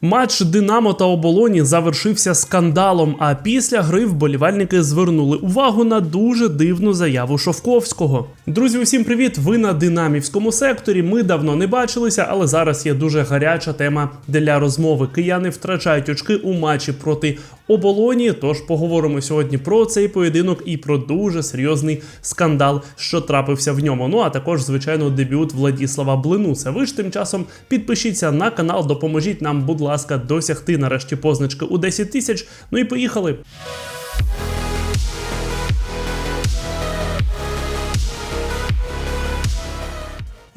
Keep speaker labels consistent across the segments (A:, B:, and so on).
A: Матч Динамо та Оболоні завершився скандалом. А після гри вболівальники звернули увагу на дуже дивну заяву Шовковського. Друзі, усім привіт! Ви на динамівському секторі. Ми давно не бачилися, але зараз є дуже гаряча тема для розмови. Кияни втрачають очки у матчі проти оболоні. Тож поговоримо сьогодні про цей поєдинок і про дуже серйозний скандал, що трапився в ньому. Ну а також, звичайно, дебют Владіслава Блинуса. Ви ж тим часом підпишіться на канал, допоможіть нам, будь ласка, досягти нарешті позначки у 10 тисяч. Ну і поїхали.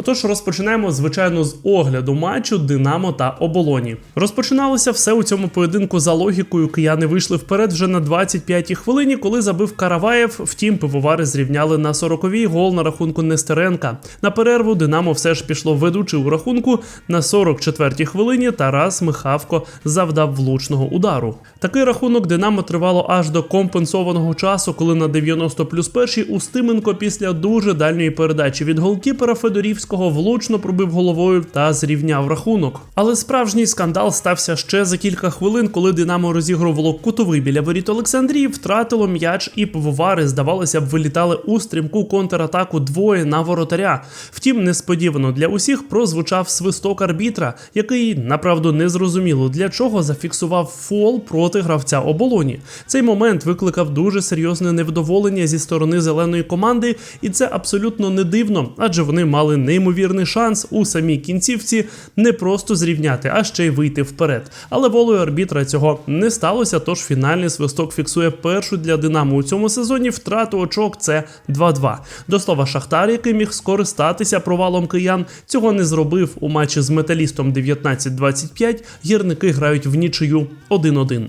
A: Отож, розпочинаємо, звичайно, з огляду матчу Динамо та Оболоні. Розпочиналося все у цьому поєдинку за логікою. Кияни вийшли вперед вже на 25-й хвилині, коли забив Караваєв. Втім, пивовари зрівняли на 40-й гол на рахунку Нестеренка. На перерву Динамо все ж пішло ведучи у рахунку на 44-й хвилині. Тарас Михавко завдав влучного удару. Такий рахунок Динамо тривало аж до компенсованого часу, коли на 90 плюс першій Устименко після дуже дальньої передачі від голкіпера Федорівського влучно пробив головою та зрівняв рахунок. Але справжній скандал стався ще за кілька хвилин, коли Динамо розігрувало кутовий біля воріт Олександрії, втратило м'яч і пивовари, здавалося б, вилітали у стрімку контратаку двоє на воротаря. Втім, несподівано для усіх прозвучав свисток арбітра, який направду не зрозуміло для чого зафіксував фол проти гравця оболоні. Цей момент викликав дуже серйозне невдоволення зі сторони зеленої команди, і це абсолютно не дивно, адже вони мали неймовірний шанс у самій кінцівці не просто зрівняти, а ще й вийти вперед. Але волею арбітра цього не сталося. Тож фінальний свисток фіксує першу для Динамо у цьому сезоні втрату очок. Це 2-2. До слова, Шахтар, який міг скористатися провалом киян, цього не зробив у матчі з металістом 19-25. Гірники грають в нічию 1-1.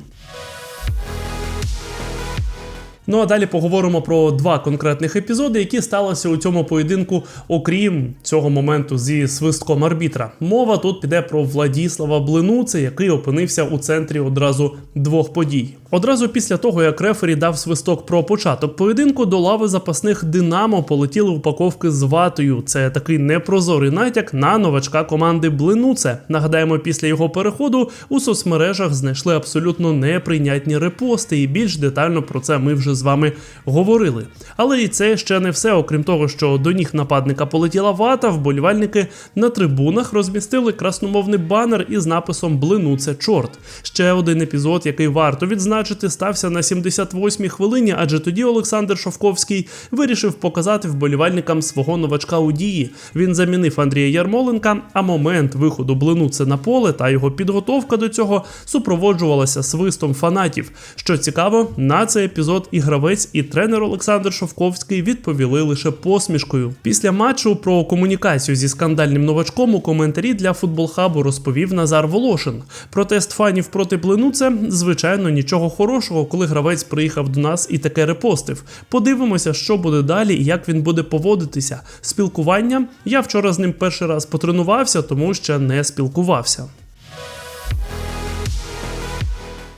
A: Ну а далі поговоримо про два конкретних епізоди, які сталися у цьому поєдинку, окрім цього моменту зі свистком арбітра. Мова тут піде про Владіслава Блинуце, який опинився у центрі одразу двох подій. Одразу після того, як рефері дав свисток про початок поєдинку, до лави запасних Динамо полетіли упаковки з ватою. Це такий непрозорий натяк на новачка команди Блинуце. Нагадаємо, після його переходу у соцмережах знайшли абсолютно неприйнятні репости, і більш детально про це ми вже з вами говорили. Але і це ще не все. Окрім того, що до ніг нападника полетіла вата, вболівальники на трибунах розмістили красномовний банер із написом Блинуце чорт. Ще один епізод, який варто відзначити стався на 78-й хвилині, адже тоді Олександр Шовковський вирішив показати вболівальникам свого новачка у дії. Він замінив Андрія Ярмоленка, а момент виходу блинуце на поле та його підготовка до цього супроводжувалася свистом фанатів. Що цікаво, на цей епізод і гравець, і тренер Олександр Шовковський відповіли лише посмішкою. Після матчу про комунікацію зі скандальним новачком у коментарі для футболхабу розповів Назар Волошин. Протест фанів проти блинуце, звичайно, нічого хорошого, коли гравець приїхав до нас і таке репостив. Подивимося, що буде далі і як він буде поводитися. Спілкування я вчора з ним перший раз потренувався, тому ще не спілкувався.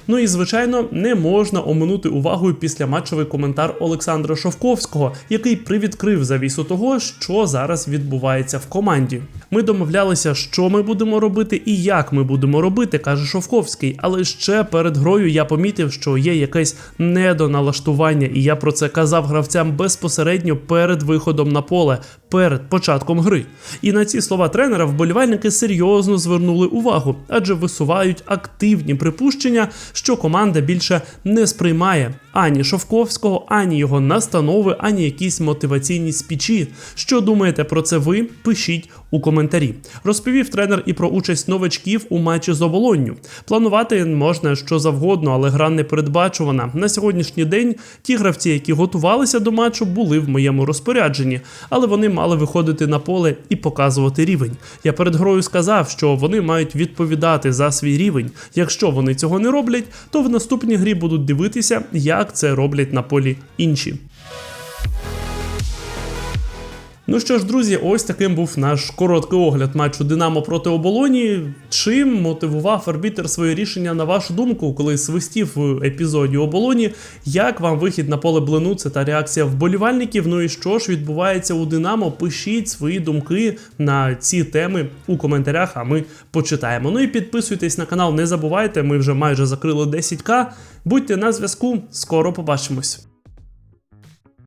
A: Ну і звичайно не можна оминути увагою післяматчевий коментар Олександра Шовковського, який привідкрив завісу того, що зараз відбувається в команді. Ми домовлялися, що ми будемо робити і як ми будемо робити, каже Шовковський. Але ще перед грою я помітив, що є якесь недоналаштування, і я про це казав гравцям безпосередньо перед виходом на поле, перед початком гри. І на ці слова тренера вболівальники серйозно звернули увагу, адже висувають активні припущення що команда більше не сприймає ані Шовковського, ані його настанови, ані якісь мотиваційні спічі. Що думаєте про це ви? Пишіть у коментарі. Розповів тренер і про участь новачків у матчі з оболонню. Планувати можна що завгодно, але гра не передбачувана. На сьогоднішній день ті гравці, які готувалися до матчу, були в моєму розпорядженні, але вони мали виходити на поле і показувати рівень. Я перед грою сказав, що вони мають відповідати за свій рівень. Якщо вони цього не роблять, то в наступній грі будуть дивитися, як це роблять на полі інші. Ну що ж, друзі, ось таким був наш короткий огляд матчу Динамо проти оболоні. Чим мотивував арбітер своє рішення на вашу думку, коли свистів в епізоді оболоні? Як вам вихід на поле Бленуце та реакція вболівальників? Ну і що ж відбувається у Динамо? Пишіть свої думки на ці теми у коментарях, а ми почитаємо. Ну і підписуйтесь на канал, не забувайте, ми вже майже закрили 10к. Будьте на зв'язку, скоро побачимось.